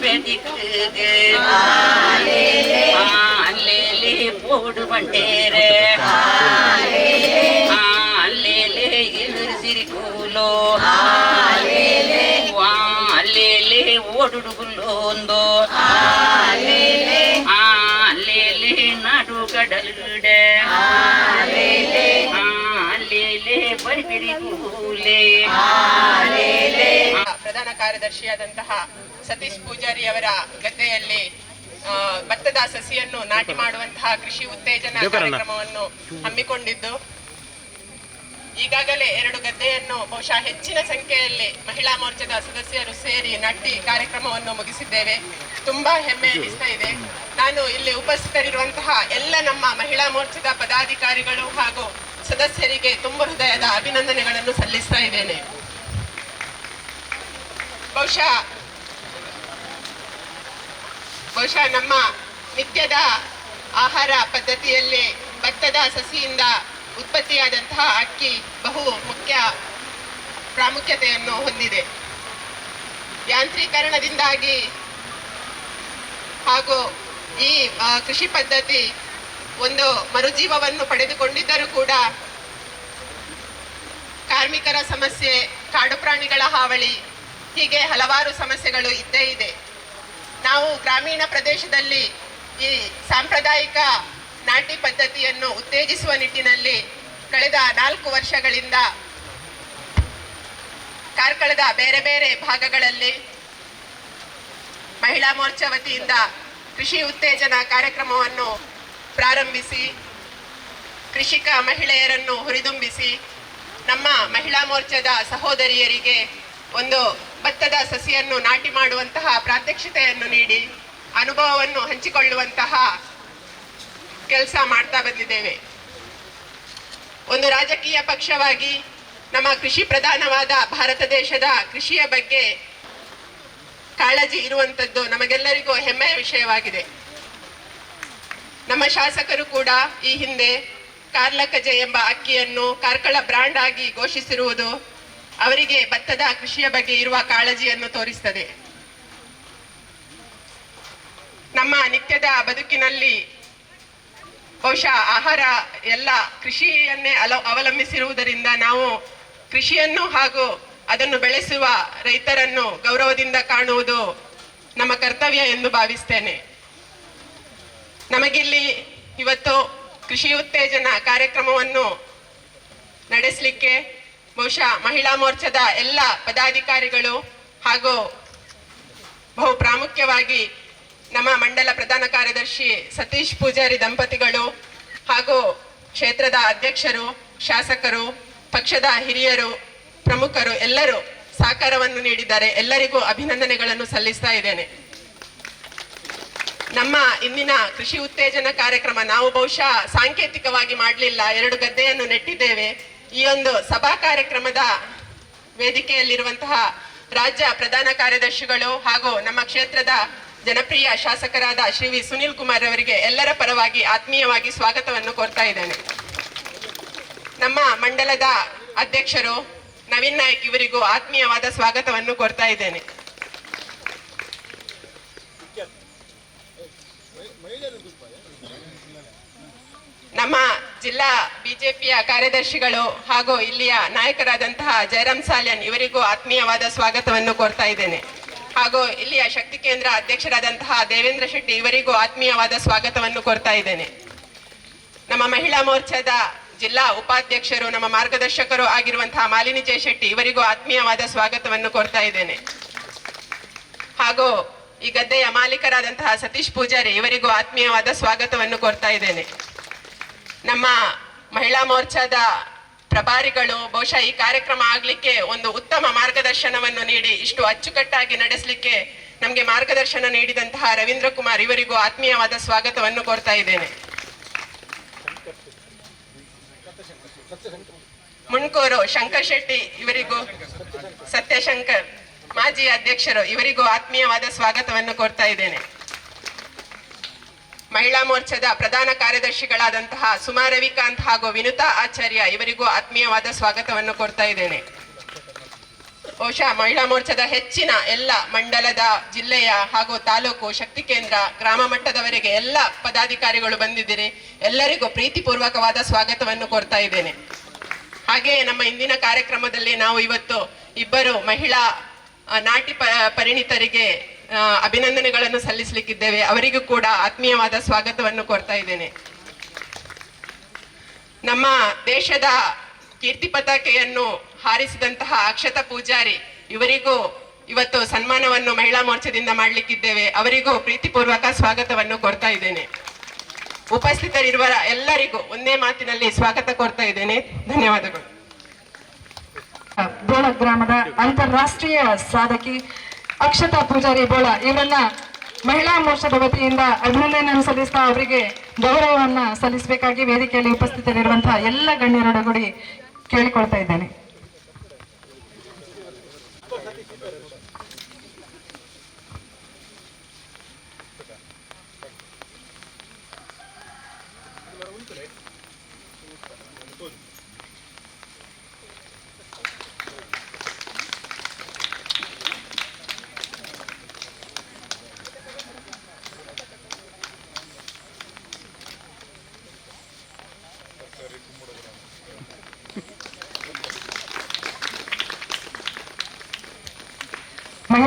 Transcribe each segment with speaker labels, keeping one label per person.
Speaker 1: பெதிக்குது அல்லேலே போடு பண்டேரே
Speaker 2: ಪ್ರಧಾನ ಕಾರ್ಯದರ್ಶಿಯಾದಂತಹ ಸತೀಶ್ ಪೂಜಾರಿ ಅವರ ಗದ್ದೆಯಲ್ಲಿ ಭತ್ತದ ಸಸಿಯನ್ನು ನಾಟಿ ಮಾಡುವಂತಹ ಕೃಷಿ ಉತ್ತೇಜನ ಕಾರ್ಯಕ್ರಮವನ್ನು ಹಮ್ಮಿಕೊಂಡಿದ್ದು. ಈಗಾಗಲೇ ಎರಡು ಗದ್ದೆಯನ್ನು ಬಹುಶಃ ಹೆಚ್ಚಿನ ಸಂಖ್ಯೆಯಲ್ಲಿ ಮಹಿಳಾ ಮೋರ್ಚಾದ ಸದಸ್ಯರು ಸೇರಿ ನಟ್ಟಿ ಕಾರ್ಯಕ್ರಮವನ್ನು ಮುಗಿಸಿದ್ದೇವೆ. ತುಂಬಾ ಹೆಮ್ಮೆ ಅನಿಸ್ತಾ ಇದೆ. ನಾನು ಇಲ್ಲಿ ಉಪಸ್ಥಿತರಿರುವಂತಹ ಎಲ್ಲ ನಮ್ಮ ಮಹಿಳಾ ಮೋರ್ಚಾದ ಪದಾಧಿಕಾರಿಗಳು ಹಾಗೂ ಸದಸ್ಯರಿಗೆ ತುಂಬ ಹೃದಯದ ಅಭಿನಂದನೆಗಳನ್ನು ಸಲ್ಲಿಸ್ತಾ ಇದ್ದೇನೆ. ಬಹುಶಃ ಬಹುಶಃ ನಮ್ಮ ನಿತ್ಯದ ಆಹಾರ ಪದ್ಧತಿಯಲ್ಲಿ ಭತ್ತದ ಸಸಿಯಿಂದ ಉತ್ಪತ್ತಿಯಾದಂತಹ ಅಕ್ಕಿ ಬಹು ಮುಖ್ಯ ಪ್ರಾಮುಖ್ಯತೆಯನ್ನು ಹೊಂದಿದೆ. ಯಾಂತ್ರೀಕರಣದಿಂದಾಗಿ ಹಾಗೂ ಈ ಕೃಷಿ ಪದ್ಧತಿ ಒಂದು ಮರುಜೀವವನ್ನು ಪಡೆದುಕೊಂಡಿದ್ದರೂ ಕೂಡ ಕಾರ್ಮಿಕರ ಸಮಸ್ಯೆ, ಕಾಡು ಪ್ರಾಣಿಗಳ ಹಾವಳಿ, ಹೀಗೆ ಹಲವಾರು ಸಮಸ್ಯೆಗಳು ಇದ್ದೇ ಇದೆ. ನಾವು ಗ್ರಾಮೀಣ ಪ್ರದೇಶದಲ್ಲಿ ಈ ಸಾಂಪ್ರದಾಯಿಕ ನಾಟಿ ಪದ್ಧತಿಯನ್ನು ಉತ್ತೇಜಿಸುವ ನಿಟ್ಟಿನಲ್ಲಿ ಕಳೆದ ನಾಲ್ಕು ವರ್ಷಗಳಿಂದ ಕಾರ್ಕಳದ ಬೇರೆ ಬೇರೆ ಭಾಗಗಳಲ್ಲಿ ಮಹಿಳಾ ಮೋರ್ಚಾ ವತಿಯಿಂದ ಕೃಷಿ ಉತ್ತೇಜನ ಕಾರ್ಯಕ್ರಮವನ್ನು ಪ್ರಾರಂಭಿಸಿ, ಕೃಷಿಕ ಮಹಿಳೆಯರನ್ನು ಹುರಿದುಂಬಿಸಿ, ನಮ್ಮ ಮಹಿಳಾ ಮೋರ್ಚಾದ ಸಹೋದರಿಯರಿಗೆ ಒಂದು ಭತ್ತದ ಸಸಿಯನ್ನು ನಾಟಿ ಮಾಡುವಂತಹ ಪ್ರಾತ್ಯಕ್ಷಿತೆಯನ್ನು ನೀಡಿ, ಅನುಭವವನ್ನು ಹಂಚಿಕೊಳ್ಳುವಂತಹ ಕೆಲಸ ಮಾಡ್ತಾ ಬಂದಿದ್ದೇವೆ. ಒಂದು ರಾಜಕೀಯ ಪಕ್ಷವಾಗಿ ನಮ್ಮ ಕೃಷಿ ಪ್ರಧಾನವಾದ ಭಾರತ ದೇಶದ ಕೃಷಿಯ ಬಗ್ಗೆ ಕಾಳಜಿ ಇರುವಂಥದ್ದು ನಮಗೆಲ್ಲರಿಗೂ ಹೆಮ್ಮೆಯ ವಿಷಯವಾಗಿದೆ. ನಮ್ಮ ಶಾಸಕರು ಕೂಡ ಈ ಹಿಂದೆ ಕಾರ್ಲಕಜೆ ಎಂಬ ಅಕ್ಕಿಯನ್ನು ಕಾರ್ಕಳ ಬ್ರಾಂಡ್ ಆಗಿ ಘೋಷಿಸಿರುವುದು ಅವರಿಗೆ ಭತ್ತದ ಕೃಷಿಯ ಬಗ್ಗೆ ಇರುವ ಕಾಳಜಿಯನ್ನು ತೋರಿಸ್ತದೆ. ನಮ್ಮ ನಿತ್ಯದ ಬದುಕಿನಲ್ಲಿ ಬಹುಶಃ ಆಹಾರ ಎಲ್ಲ ಕೃಷಿಯನ್ನೇ ಅಲ, ಅವಲಂಬಿಸಿರುವುದರಿಂದ ನಾವು ಕೃಷಿಯನ್ನು ಹಾಗೂ ಅದನ್ನು ಬೆಳೆಸುವ ರೈತರನ್ನು ಗೌರವದಿಂದ ಕಾಣುವುದು ನಮ್ಮ ಕರ್ತವ್ಯ ಎಂದು ಭಾವಿಸ್ತೇನೆ. ನಮಗಿಲ್ಲಿ ಇವತ್ತು ಕೃಷಿ ಉತ್ತೇಜನ ಕಾರ್ಯಕ್ರಮವನ್ನು ನಡೆಸಲಿಕ್ಕೆ ಬಹುಶಃ ಮಹಿಳಾ ಮೋರ್ಚಾದ ಎಲ್ಲ ಪದಾಧಿಕಾರಿಗಳು ಹಾಗೂ ಬಹು ಪ್ರಾಮುಖ್ಯವಾಗಿ ನಮ್ಮ ಮಂಡಲ ಪ್ರಧಾನ ಕಾರ್ಯದರ್ಶಿ ಸತೀಶ್ ಪೂಜಾರಿ ದಂಪತಿಗಳು ಹಾಗೂ ಕ್ಷೇತ್ರದ ಅಧ್ಯಕ್ಷರು, ಶಾಸಕರು, ಪಕ್ಷದ ಹಿರಿಯರು, ಪ್ರಮುಖರು ಎಲ್ಲರೂ ಸಹಕಾರವನ್ನು ನೀಡಿದ್ದಾರೆ. ಎಲ್ಲರಿಗೂ ಅಭಿನಂದನೆಗಳನ್ನು ಸಲ್ಲಿಸ್ತಾ ಇದ್ದೇನೆ. ನಮ್ಮ ಇಂದಿನ ಕೃಷಿ ಉತ್ತೇಜನ ಕಾರ್ಯಕ್ರಮ ನಾವು ಬಹುಶಃ ಸಾಂಕೇತಿಕವಾಗಿ ಮಾಡಲಿಲ್ಲ. ಎರಡು ಗದ್ದೆಯನ್ನು ನೆಟ್ಟಿದ್ದೇವೆ. ಈ ಒಂದು ಸಭಾ ಕಾರ್ಯಕ್ರಮದ ವೇದಿಕೆಯಲ್ಲಿರುವಂತಹ ರಾಜ್ಯ ಪ್ರಧಾನ ಕಾರ್ಯದರ್ಶಿಗಳು ಹಾಗೂ ನಮ್ಮ ಕ್ಷೇತ್ರದ ಜನಪ್ರಿಯ ಶಾಸಕರಾದ ಶ್ರೀ ವಿ ಸುನಿಲ್ ಕುಮಾರ್ ಅವರಿಗೆ ಎಲ್ಲರ ಪರವಾಗಿ ಆತ್ಮೀಯವಾಗಿ ಸ್ವಾಗತವನ್ನು ಕೋರ್ತಾ ಇದ್ದೇನೆ. ನಮ್ಮ ಮಂಡಲದ ಅಧ್ಯಕ್ಷರು ನವೀನ್ ನಾಯಕ್ ಇವರಿಗೂ ಆತ್ಮೀಯವಾದ ಸ್ವಾಗತವನ್ನು ಕೋರ್ತಾ ಇದ್ದೇನೆ. ನಮ್ಮ ಜಿಲ್ಲಾ ಬಿಜೆಪಿಯ ಕಾರ್ಯದರ್ಶಿಗಳು ಹಾಗೂ ಇಲ್ಲಿಯ ನಾಯಕರಾದಂತಹ ಜಯರಾಮ್ ಸಾಲ್ಯನ್ ಇವರಿಗೂ ಆತ್ಮೀಯವಾದ ಸ್ವಾಗತವನ್ನು ಕೋರ್ತಾ ಇದ್ದೇನೆ. ಹಾಗೂ ಇಲ್ಲಿಯ ಶಕ್ತಿ ಕೇಂದ್ರ ಅಧ್ಯಕ್ಷರಾದಂತಹ ದೇವೇಂದ್ರ ಶೆಟ್ಟಿ ಇವರಿಗೂ ಆತ್ಮೀಯವಾದ ಸ್ವಾಗತವನ್ನು ಕೋರ್ತಾ ಇದ್ದೇನೆ. ನಮ್ಮ ಮಹಿಳಾ ಮೋರ್ಚಾದ ಜಿಲ್ಲಾ ಉಪಾಧ್ಯಕ್ಷರು, ನಮ್ಮ ಮಾರ್ಗದರ್ಶಕರು ಆಗಿರುವಂತಹ ಮಾಲಿನಿ ಜಯ ಶೆಟ್ಟಿ ಇವರಿಗೂ ಆತ್ಮೀಯವಾದ ಸ್ವಾಗತವನ್ನು ಕೋರ್ತಾ ಇದ್ದೇನೆ. ಹಾಗೂ ಈ ಗದ್ದೆಯ ಮಾಲೀಕರಾದಂತಹ ಸತೀಶ್ ಪೂಜಾರಿ ಇವರಿಗೂ ಆತ್ಮೀಯವಾದ ಸ್ವಾಗತವನ್ನು ಕೋರ್ತಾ ಇದ್ದೇನೆ. ನಮ್ಮ ಮಹಿಳಾ ಮೋರ್ಚಾದ ಪ್ರಭಾರಿಗಳು ಬಹುಶಃ ಈ ಕಾರ್ಯಕ್ರಮ ಆಗ್ಲಿಕ್ಕೆ ಒಂದು ಉತ್ತಮ ಮಾರ್ಗದರ್ಶನವನ್ನು ನೀಡಿ ಇಷ್ಟು ಅಚ್ಚುಕಟ್ಟಾಗಿ ನಡೆಸಲಿಕ್ಕೆ ನಮಗೆ ಮಾರ್ಗದರ್ಶನ ನೀಡಿದಂತಹ ರವೀಂದ್ರ ಕುಮಾರ್ ಇವರಿಗೂ ಆತ್ಮೀಯವಾದ ಸ್ವಾಗತವನ್ನು ಕೋರ್ತಾ ಇದ್ದೇನೆ. ಮುಣ್ಕೋರು ಶಂಕರ್ ಶೆಟ್ಟಿ ಇವರಿಗೂ, ಸತ್ಯಶಂಕರ್ ಮಾಜಿ ಅಧ್ಯಕ್ಷರು ಇವರಿಗೂ ಆತ್ಮೀಯವಾದ ಸ್ವಾಗತವನ್ನು ಕೋರ್ತಾ ಇದ್ದೇನೆ. ಮಹಿಳಾ ಮೋರ್ಚಾದ ಪ್ರಧಾನ ಕಾರ್ಯದರ್ಶಿಗಳಾದಂತಹ ಸುಮಾ ರವಿಕಾಂತ್ ಹಾಗೂ ವಿನುತಾ ಆಚಾರ್ಯ ಇವರಿಗೂ ಆತ್ಮೀಯವಾದ ಸ್ವಾಗತವನ್ನು ಕೋರ್ತಾ ಇದ್ದೇನೆ. ಬಹುಶಃ ಮಹಿಳಾ ಮೋರ್ಚಾದ ಹೆಚ್ಚಿನ ಎಲ್ಲ ಮಂಡಲದ ಜಿಲ್ಲೆಯ ಹಾಗೂ ತಾಲೂಕು ಶಕ್ತಿ ಕೇಂದ್ರ ಗ್ರಾಮ ಮಟ್ಟದವರೆಗೆ ಎಲ್ಲ ಪದಾಧಿಕಾರಿಗಳು ಬಂದಿದ್ದೀರಿ. ಎಲ್ಲರಿಗೂ ಪ್ರೀತಿಪೂರ್ವಕವಾದ ಸ್ವಾಗತವನ್ನು ಕೋರ್ತಾ ಇದ್ದೇನೆ. ಹಾಗೆ ನಮ್ಮ ಇಂದಿನ ಕಾರ್ಯಕ್ರಮದಲ್ಲಿ ನಾವು ಇವತ್ತು ಇಬ್ಬರು ಮಹಿಳಾ ನಾಟಿ ಪರಿಣಿತರಿಗೆ ಅಭಿನಂದನೆಗಳನ್ನು ಸಲ್ಲಿಸಲಿಕ್ಕಿದ್ದೇವೆ. ಅವರಿಗೂ ಕೂಡ ಆತ್ಮೀಯವಾದ ಸ್ವಾಗತವನ್ನು ಕೋರ್ತಾ ಇದ್ದೇನೆ. ನಮ್ಮ ದೇಶದ ಕೀರ್ತಿ ಪತಾಕೆಯನ್ನು ಹಾರಿಸಿದಂತಹ ಅಕ್ಷತ ಪೂಜಾರಿ ಇವರಿಗೂ ಇವತ್ತು ಸನ್ಮಾನವನ್ನು ಮಹಿಳಾ ಮೋರ್ಚಾದಿಂದ ಮಾಡಲಿಕ್ಕಿದ್ದೇವೆ. ಅವರಿಗೂ ಪ್ರೀತಿಪೂರ್ವಕ ಸ್ವಾಗತವನ್ನು ಕೋರ್ತಾ ಇದ್ದೇನೆ. ಉಪಸ್ಥಿತರಿರುವ ಎಲ್ಲರಿಗೂ ಒಂದೇ ಮಾತಿನಲ್ಲಿ ಸ್ವಾಗತ ಕೋರ್ತಾ ಇದ್ದೇನೆ. ಧನ್ಯವಾದಗಳು.
Speaker 3: ಗ್ರಾಮದ ಅಂತಾರಾಷ್ಟ್ರೀಯ ಸಾಧಕಿ ಅಕ್ಷತಾ ಪೂಜಾರಿ ಬೋಳ, ಇವರನ್ನ ಮಹಿಳಾ ಮೋರ್ಚಾದ ವತಿಯಿಂದ ಅಭಿನಂದನೆಯನ್ನು ಸಲ್ಲಿಸ್ತಾ ಅವರಿಗೆ ಗೌರವವನ್ನ ಸಲ್ಲಿಸಬೇಕಾಗಿ ವೇದಿಕೆಯಲ್ಲಿ ಉಪಸ್ಥಿತರಿರುವಂತಹ ಎಲ್ಲ ಗಣ್ಯರೊಡಗೂಡಿ ಕೇಳಿಕೊಳ್ತಾ ಇದ್ದೇನೆ.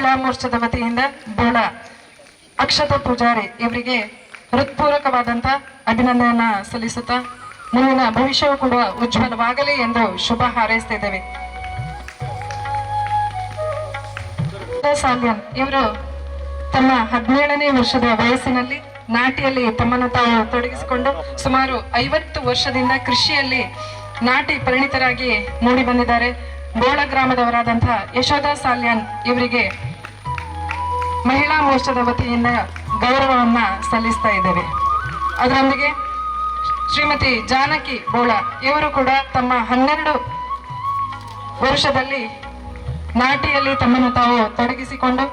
Speaker 3: ಮಹಿಳಾ ಮೋರ್ಚಾದ ವತಿಯಿಂದ ಬೋಳ ಅಕ್ಷತಾ ಪೂಜಾರಿ ಇವರಿಗೆ ಹೃತ್ಪೂರ್ವಕವಾದಂಥ ಅಭಿನಂದನೆಯನ್ನ ಸಲ್ಲಿಸುತ್ತಾ ಮುಂದಿನ ಭವಿಷ್ಯವು ಕೂಡ ಉಜ್ವಲವಾಗಲಿ ಎಂದು ಶುಭ ಹಾರೈಸ್ತಾ ಇದ್ದೇವೆ. ಸಾಲ್ಯನ್ ಇವರು ತಮ್ಮ ಹದಿನೇಳನೇ ವರ್ಷದ ವಯಸ್ಸಿನಲ್ಲಿ ನಾಟಿಯಲ್ಲಿ ತಮ್ಮನ್ನು ತಾವು ತೊಡಗಿಸಿಕೊಂಡು ಸುಮಾರು ಐವತ್ತು ವರ್ಷದಿಂದ ಕೃಷಿಯಲ್ಲಿ ನಾಟಿ ಪರಿಣಿತರಾಗಿ ಮೂಡಿ ಬಂದಿದ್ದಾರೆ. ಬೋಳ ಗ್ರಾಮದವರಾದಂತಹ ಯಶೋಧ ಸಾಲ್ಯನ್ ಇವರಿಗೆ ಮಹಿಳಾ ಮೋರ್ಚಾದ ವತಿಯಿಂದ ಗೌರವವನ್ನ ಸಲ್ಲಿಸ್ತಾ ಇದ್ದೇವೆ. ಅದರೊಂದಿಗೆ ಶ್ರೀಮತಿ ಜಾನಕಿ ಬೋಳ ಇವರು ಕೂಡ ತಮ್ಮ ಹನ್ನೆರಡು ವರ್ಷದಲ್ಲಿ ನಾಟಿಯಲ್ಲಿ ತಮ್ಮನ್ನು ತಾವು ತೊಡಗಿಸಿಕೊಂಡು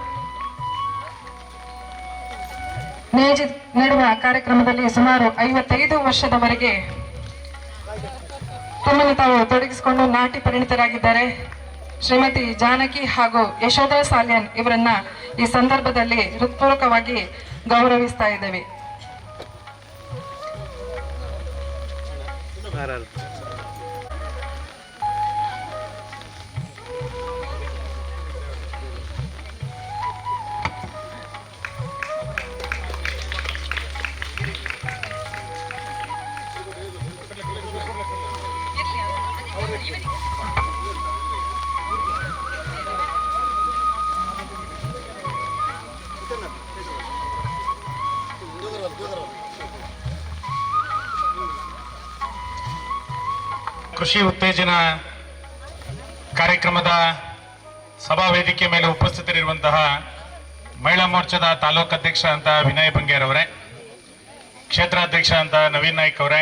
Speaker 3: ನೇಜಿ ನೆಡುವ ಕಾರ್ಯಕ್ರಮದಲ್ಲಿ ಸುಮಾರು ಐವತ್ತೈದು ವರ್ಷದವರೆಗೆ ತಮ್ಮನ್ನು ತಾವು ತೊಡಗಿಸಿಕೊಂಡು ನಾಟಿ ಪರಿಣಿತರಾಗಿದ್ದಾರೆ. ಶ್ರೀಮತಿ ಜಾನಕಿ ಹಾಗೂ ಯಶೋಧ ಸಾಲ್ಯನ್ ಇವರನ್ನ ಈ ಸಂದರ್ಭದಲ್ಲಿ ಹೃತ್ಪೂರ್ವಕವಾಗಿ ಗೌರವಿಸ್ತಾ ಇದ್ದೇವೆ.
Speaker 4: ಕೃಷಿ ಉತ್ತೇಜನ ಕಾರ್ಯಕ್ರಮದ ಸಭಾ ವೇದಿಕೆ ಮೇಲೆ ಉಪಸ್ಥಿತರಿರುವಂತಹ ಮಹಿಳಾ ಮೋರ್ಚಾದ ತಾಲೂಕು ಅಧ್ಯಕ್ಷ ಅಂತ ವಿನಯ್ ಬಂಗೇರ್ ಅವರೇ, ಕ್ಷೇತ್ರಾಧ್ಯಕ್ಷ ಅಂತ ನವೀನ್ ನಾಯ್ಕ್ ಅವರೇ,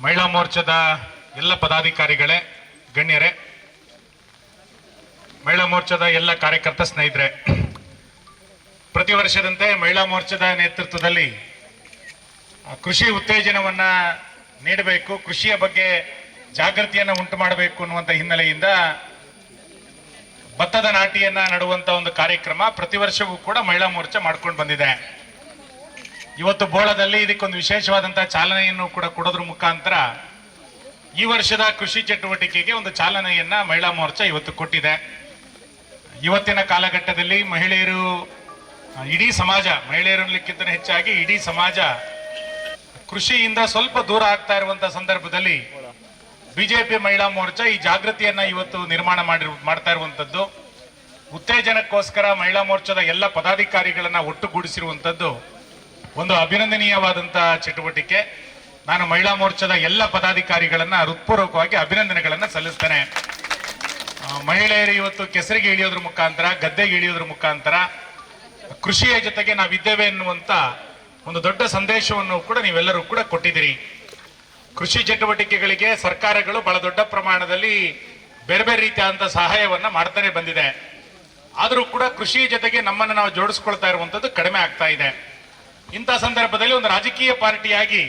Speaker 4: ಮಹಿಳಾ ಮೋರ್ಚಾದ ಎಲ್ಲ ಪದಾಧಿಕಾರಿಗಳೇ, ಗಣ್ಯರೇ, ಮಹಿಳಾ ಮೋರ್ಚಾದ ಎಲ್ಲ ಕಾರ್ಯಕರ್ತ ಸ್ನೇಹಿತರೆ, ಪ್ರತಿ ವರ್ಷದಂತೆ ಮಹಿಳಾ ಮೋರ್ಚಾದ ನೇತೃತ್ವದಲ್ಲಿ ಕೃಷಿ ಉತ್ತೇಜನವನ್ನ ನೀಡಬೇಕು, ಕೃಷಿಯ ಬಗ್ಗೆ ಜಾಗೃತಿಯನ್ನ ಉಂಟು ಮಾಡಬೇಕು ಅನ್ನುವಂಥ ಹಿನ್ನೆಲೆಯಿಂದ ಭತ್ತದ ನಾಟಿಯನ್ನ ನಡುವಂತ ಒಂದು ಕಾರ್ಯಕ್ರಮ ಪ್ರತಿ ವರ್ಷವೂ ಕೂಡ ಮಹಿಳಾ ಮೋರ್ಚಾ ಮಾಡ್ಕೊಂಡು ಬಂದಿದೆ. ಇವತ್ತು ಬೋಳದಲ್ಲಿ ಇದಕ್ಕೊಂದು ವಿಶೇಷವಾದಂತಹ ಚಾಲನೆಯನ್ನು ಕೂಡ ಕೊಡೋದ್ರ ಮುಖಾಂತರ ಈ ವರ್ಷದ ಕೃಷಿ ಚಟುವಟಿಕೆಗೆ ಒಂದು ಚಾಲನೆಯನ್ನ ಮಹಿಳಾ ಮೋರ್ಚಾ ಇವತ್ತು ಕೊಟ್ಟಿದೆ. ಇವತ್ತಿನ ಕಾಲಘಟ್ಟದಲ್ಲಿ ಮಹಿಳೆಯರು, ಇಡೀ ಸಮಾಜ ಮಹಿಳೆಯರಲ್ಲಿಕ್ಕಿಂತ ಹೆಚ್ಚಾಗಿ ಇಡೀ ಸಮಾಜ ಕೃಷಿಯಿಂದ ಸ್ವಲ್ಪ ದೂರ ಆಗ್ತಾ ಇರುವಂತಹ ಸಂದರ್ಭದಲ್ಲಿ ಬಿಜೆಪಿ ಮಹಿಳಾ ಮೋರ್ಚಾ ಈ ಜಾಗೃತಿಯನ್ನ ಇವತ್ತು ನಿರ್ಮಾಣ ಮಾಡಿ ಮಾಡ್ತಾ ಇರುವಂತದ್ದು. ಉತ್ತೇಜನಕ್ಕೋಸ್ಕರ ಮಹಿಳಾ ಮೋರ್ಚಾದ ಎಲ್ಲ ಪದಾಧಿಕಾರಿಗಳನ್ನ ಒಟ್ಟುಗೂಡಿಸಿರುವಂತದ್ದು ಒಂದು ಅಭಿನಂದನೀಯವಾದಂತಹ ಚಟುವಟಿಕೆ. ನಾನು ಮಹಿಳಾ ಮೋರ್ಚಾದ ಎಲ್ಲ ಪದಾಧಿಕಾರಿಗಳನ್ನ ಹೃತ್ಪೂರ್ವಕವಾಗಿ ಅಭಿನಂದನೆಗಳನ್ನ ಸಲ್ಲಿಸ್ತೇನೆ. ಮಹಿಳೆಯರು ಇವತ್ತು ಕೆಸರಿಗೆ ಇಳಿಯೋದ್ರ ಮುಖಾಂತರ ಗದ್ದೆಗೆ ಇಳಿಯೋದ್ರ ಮುಖಾಂತರ, ಕೃಷಿಯ ಜೊತೆಗೆ ನಾವಿದ್ದೇವೆ ಎನ್ನುವಂತ ಒಂದು ದೊಡ್ಡ ಸಂದೇಶವನ್ನು ಕೂಡ ನೀವೆಲ್ಲರೂ ಕೂಡ ಕೊಟ್ಟಿದ್ದೀರಿ. ಕೃಷಿ ಚಟುವಟಿಕೆಗಳಿಗೆ ಸರ್ಕಾರಗಳು ಬಹಳ ದೊಡ್ಡ ಪ್ರಮಾಣದಲ್ಲಿ ಬೇರೆ ಬೇರೆ ರೀತಿಯಾದಂತಹ ಸಹಾಯವನ್ನ ಮಾಡ್ತಾನೆ ಬಂದಿದೆ. ಆದರೂ ಕೂಡ ಕೃಷಿ ಜೊತೆಗೆ ನಮ್ಮನ್ನು ನಾವು ಜೋಡಿಸ್ಕೊಳ್ತಾ ಇರುವಂತದ್ದು ಕಡಿಮೆ ಆಗ್ತಾ ಇದೆ. ಇಂಥ ಸಂದರ್ಭದಲ್ಲಿ ಒಂದು ರಾಜಕೀಯ ಪಾರ್ಟಿಯಾಗಿ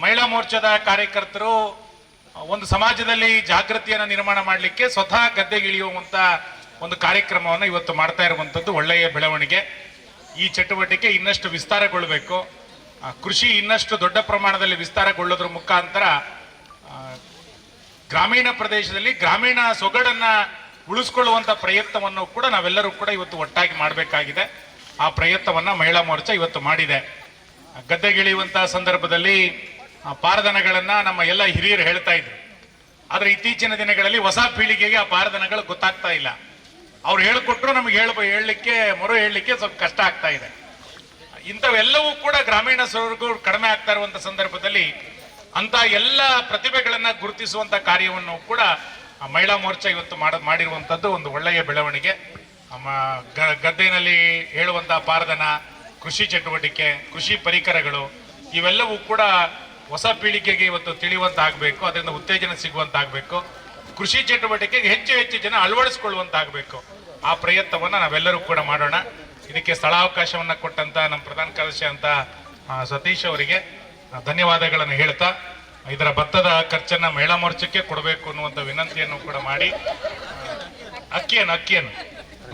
Speaker 4: ಮಹಿಳಾ ಮೋರ್ಚಾದ ಕಾರ್ಯಕರ್ತರು ಒಂದು ಸಮಾಜದಲ್ಲಿ ಜಾಗೃತಿಯನ್ನು ನಿರ್ಮಾಣ ಮಾಡಲಿಕ್ಕೆ ಸ್ವತಃ ಗದ್ದೆಗಿಳಿಯುವಂಥ ಒಂದು ಕಾರ್ಯಕ್ರಮವನ್ನು ಇವತ್ತು ಮಾಡ್ತಾ ಇರುವಂತದ್ದು ಒಳ್ಳೆಯ ಬೆಳವಣಿಗೆ. ಈ ಚಟುವಟಿಕೆ ಇನ್ನಷ್ಟು ವಿಸ್ತಾರಗೊಳ್ಳಬೇಕು. ಕೃಷಿ ಇನ್ನಷ್ಟು ದೊಡ್ಡ ಪ್ರಮಾಣದಲ್ಲಿ ವಿಸ್ತಾರಗೊಳ್ಳೋದ್ರ ಮುಖಾಂತರ ಗ್ರಾಮೀಣ ಪ್ರದೇಶದಲ್ಲಿ ಗ್ರಾಮೀಣ ಸೊಗಡನ್ನ ಉಳಿಸ್ಕೊಳ್ಳುವಂತ ಪ್ರಯತ್ನವನ್ನು ಕೂಡ ನಾವೆಲ್ಲರೂ ಕೂಡ ಇವತ್ತು ಒಟ್ಟಾಗಿ ಮಾಡಬೇಕಾಗಿದೆ. ಆ ಪ್ರಯತ್ನವನ್ನ ಮಹಿಳಾ ಮೋರ್ಚಾ ಇವತ್ತು ಮಾಡಿದೆ. ಗದ್ದೆಗಿಳಿಯುವಂತಹ ಸಂದರ್ಭದಲ್ಲಿ, ಆ, ಪಾರದನಗಳನ್ನ ನಮ್ಮ ಎಲ್ಲ ಹಿರಿಯರು ಹೇಳ್ತಾ ಇದ್ರು. ಆದರೆ ಇತ್ತೀಚಿನ ದಿನಗಳಲ್ಲಿ ಹೊಸ ಪೀಳಿಗೆಗೆ ಆ ಪಾರದನಗಳು ಗೊತ್ತಾಗ್ತಾ ಇಲ್ಲ. ಅವ್ರು ಹೇಳಿಕೊಟ್ರು ನಮಗೆ ಹೇಳ ಹೇಳಲಿಕ್ಕೆ, ಮರು ಹೇಳಲಿಕ್ಕೆ ಸ್ವಲ್ಪ ಕಷ್ಟ ಆಗ್ತಾ ಇದೆ. ಇಂಥವೆಲ್ಲವೂ ಕೂಡ ಗ್ರಾಮೀಣ ಸ್ವರ್ಗೂ ಕಡಿಮೆ ಆಗ್ತಾ ಇರುವಂತ ಸಂದರ್ಭದಲ್ಲಿ ಅಂತ ಎಲ್ಲ ಪ್ರತಿಭೆಗಳನ್ನ ಗುರುತಿಸುವಂತ ಕಾರ್ಯವನ್ನು ಕೂಡ ಮಹಿಳಾ ಮೋರ್ಚಾ ಇವತ್ತು ಮಾಡ ಮಾಡಿರುವಂತದ್ದು ಒಂದು ಒಳ್ಳೆಯ ಬೆಳವಣಿಗೆ. ಗದ್ದೆನಲ್ಲಿ ಹೇಳುವಂತಹ ಪಾರದನ, ಕೃಷಿ ಚಟುವಟಿಕೆ, ಕೃಷಿ ಪರಿಕರಗಳು, ಇವೆಲ್ಲವೂ ಕೂಡ ಹೊಸ ಪೀಳಿಗೆಗೆ ಇವತ್ತು ತಿಳಿಯುವಂತ ಆಗ್ಬೇಕು ಅದರಿಂದ ಉತ್ತೇಜನ ಸಿಗುವಂತ ಆಗ್ಬೇಕು ಕೃಷಿ ಚಟುವಟಿಕೆಗೆ ಹೆಚ್ಚು ಹೆಚ್ಚು ಜನ ಅಳವಡಿಸಿಕೊಳ್ಳುವಂತ ಆಗ್ಬೇಕು ಆ ಪ್ರಯತ್ನವನ್ನು ನಾವೆಲ್ಲರೂ ಕೂಡ ಮಾಡೋಣ. ಇದಕ್ಕೆ ಸ್ಥಳಾವಕಾಶವನ್ನು ಕೊಟ್ಟಂತ ನಮ್ಮ ಪ್ರಧಾನ ಕಾರ್ಯದರ್ಶಿ ಅಂತ ಸತೀಶ್ ಅವರಿಗೆ ಧನ್ಯವಾದಗಳನ್ನು ಹೇಳ್ತಾ, ಇದರ ಭತ್ತದ ಖರ್ಚನ್ನ ಮಹಿಳಾ ಮೋರ್ಚಕ್ಕೆ ಕೊಡಬೇಕು ಅನ್ನುವಂಥ ವಿನಂತಿಯನ್ನು ಕೂಡ ಮಾಡಿ ಅಕ್ಕಿಯನ್ನು ಅಕ್ಕಿಯನ್ನು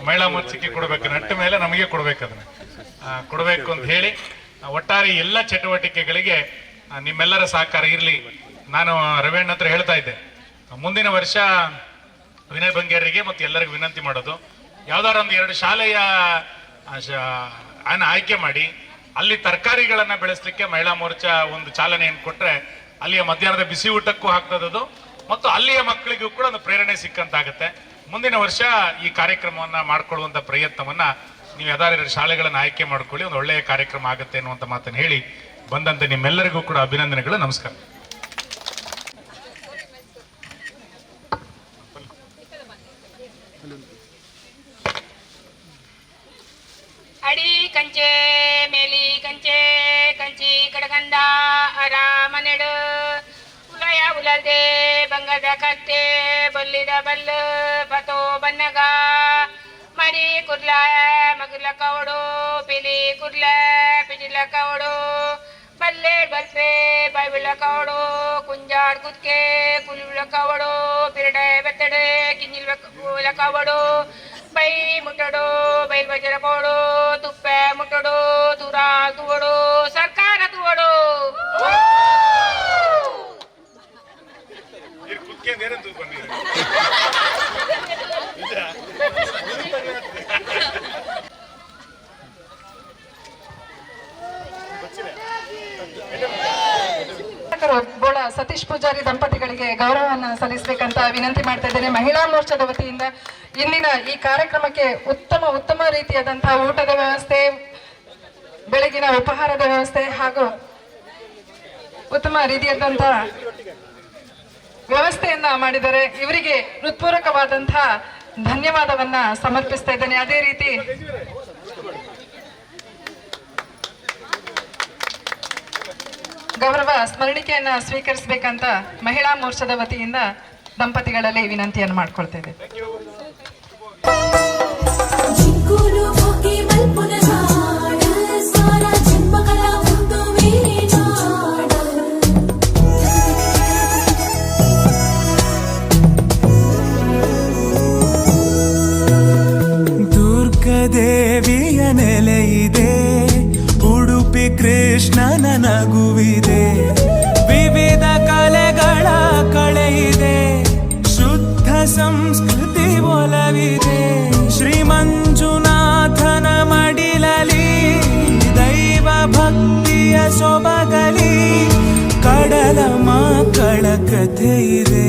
Speaker 4: ಮಹಿಳಾ ಮೋರ್ಚಕ್ಕೆ ಕೊಡಬೇಕು, ನಟ್ಟ ಮೇಲೆ ನಮಗೆ ಕೊಡಬೇಕು ಅದನ್ನ. ಕೊಡಬೇಕು ಅಂತ ಹೇಳಿ ಒಟ್ಟಾರೆ ಎಲ್ಲ ಚಟುವಟಿಕೆಗಳಿಗೆ ನಿಮ್ಮೆಲ್ಲರ ಸಹಕಾರ ಇರಲಿ. ನಾನು ರವೀಣ್ ಹತ್ರ ಹೇಳ್ತಾ ಇದ್ದೆ. ಮುಂದಿನ ವರ್ಷ ವಿನಯ್ ಬಂಗೇರಿಗೆ ಮತ್ತು ಎಲ್ಲರಿಗೂ ವಿನಂತಿ ಮಾಡೋದು. ಯಾವ್ದಾರ ಒಂದು ಎರಡು ಶಾಲೆಯ ಅನ್ನ ಆಯ್ಕೆ ಮಾಡಿ, ಅಲ್ಲಿ ತರಕಾರಿಗಳನ್ನ ಬೆಳೆಸಲಿಕ್ಕೆ ಮಹಿಳಾ ಮೋರ್ಚಾ ಒಂದು ಚಾಲನೆಯನ್ನು ಕೊಟ್ರೆ ಅಲ್ಲಿಯ ಮಧ್ಯಾಹ್ನದ ಬಿಸಿ ಊಟಕ್ಕೂ ಹಾಕ್ತದದು ಮತ್ತು ಅಲ್ಲಿಯ ಮಕ್ಕಳಿಗೂ ಕೂಡ ಒಂದು ಪ್ರೇರಣೆ ಸಿಕ್ಕಂತಾಗುತ್ತೆ. ಮುಂದಿನ ವರ್ಷ ಈ ಕಾರ್ಯಕ್ರಮವನ್ನ ಮಾಡ್ಕೊಳ್ಳುವಂತ ಪ್ರಯತ್ನವನ್ನ ನೀವು ಯಾವ್ದಾದ್ರು ಶಾಲೆಗಳನ್ನ ಆಯ್ಕೆ ಮಾಡ್ಕೊಳ್ಳಿ, ಒಂದು ಒಳ್ಳೆಯ ಕಾರ್ಯಕ್ರಮ ಆಗುತ್ತೆ ಅನ್ನುವಂತ ಮಾತನ್ನು ಹೇಳಿ ಬಂದಂತೆ ನಿಮ್ಮೆಲ್ಲರಿಗೂ ಕೂಡ ಅಭಿನಂದನೆಗಳು, ನಮಸ್ಕಾರ.
Speaker 5: ಉಲಲ್ದೆ ಬಂಗದ ಕತ್ತೆ ಬೊಲ್ಲಿದ ಬಲ್ಲ ಪತೋ ಬನ್ನಗ. ಮರಿ ಕುರ್ಲ ಮಗುಲ ಕವಡು, ಪಿಲಿ ಕುರ್ಲ ಪಿಜಿಲ ಕವಡು. ಬಲ್ಲೆ ಬಲ್ಪೆ ಬೈಬಿಳ ಕವಡು, ಕುಂಜಾಡ್ ಕುದ್ಕೆ ಕುಲಿಳ ಕವಡು. ಬಿರಡೆ ಬೆತ್ತಡೆ ಕಿಂಜಿಲ್ ಕವಡು. ಬೈ ಮುಟ್ಟಡು, ಬೈಲ್ ಬಜರ ಕೋಡು ತುಪ್ಪೆ ಮುಟ್ಟಡು ತುರಾ ತುವಡು. ಸರ್ಕಾರ
Speaker 3: ಶಾಸಕರು ಬೋಳ ಸತೀಶ್ ಪೂಜಾರಿ ದಂಪತಿಗಳಿಗೆ ಗೌರವವನ್ನು ಸಲ್ಲಿಸಬೇಕಂತ ವಿನಂತಿ ಮಾಡ್ತಾ ಇದ್ದೇನೆ. ಮಹಿಳಾ ಮೋರ್ಚಾದ ವತಿಯಿಂದ ಇಂದಿನ ಈ ಕಾರ್ಯಕ್ರಮಕ್ಕೆ ಉತ್ತಮ ಉತ್ತಮ ರೀತಿಯಾದಂತಹ ಊಟದ ವ್ಯವಸ್ಥೆ, ಬೆಳಗಿನ ಉಪಹಾರದ ವ್ಯವಸ್ಥೆ ಹಾಗೂ ಉತ್ತಮ ರೀತಿಯಾದಂತಹ ವ್ಯವಸ್ಥೆಯನ್ನ ಮಾಡಿದರೆ ಇವರಿಗೆ ಹೃತ್ಪೂರ್ವಕವಾದಂತಹ ಧನ್ಯವಾದವನ್ನ ಸಮರ್ಪಿಸ್ತಾ ಇದ್ದೇನೆ. ಅದೇ ರೀತಿ ಗೌರವ ಸ್ಮರಣಿಕೆಯನ್ನ ಸ್ವೀಕರಿಸಬೇಕಂತ ಮಹಿಳಾ ಮೋರ್ಚಾದ ವತಿಯಿಂದ ದಂಪತಿಗಳಲ್ಲಿ ವಿನಂತಿಯನ್ನು ಮಾಡ್ಕೊಳ್ತಾ
Speaker 6: ನನಗುವಿದೆ ವಿವಿಧ ಕಲೆಗಳ ಕಳೆಯಿದೆ. ಶುದ್ಧ ಸಂಸ್ಕೃತಿ ಒಲವಿದೆ. ಶ್ರೀಮಂಜುನಾಥನ ಮಡಿಲಲಿ
Speaker 7: ದೈವ ಭಕ್ತಿಯ ಸೊಬಗಲಿ ಕಡಲ ಮಕ್ಕಳ ಇದೆ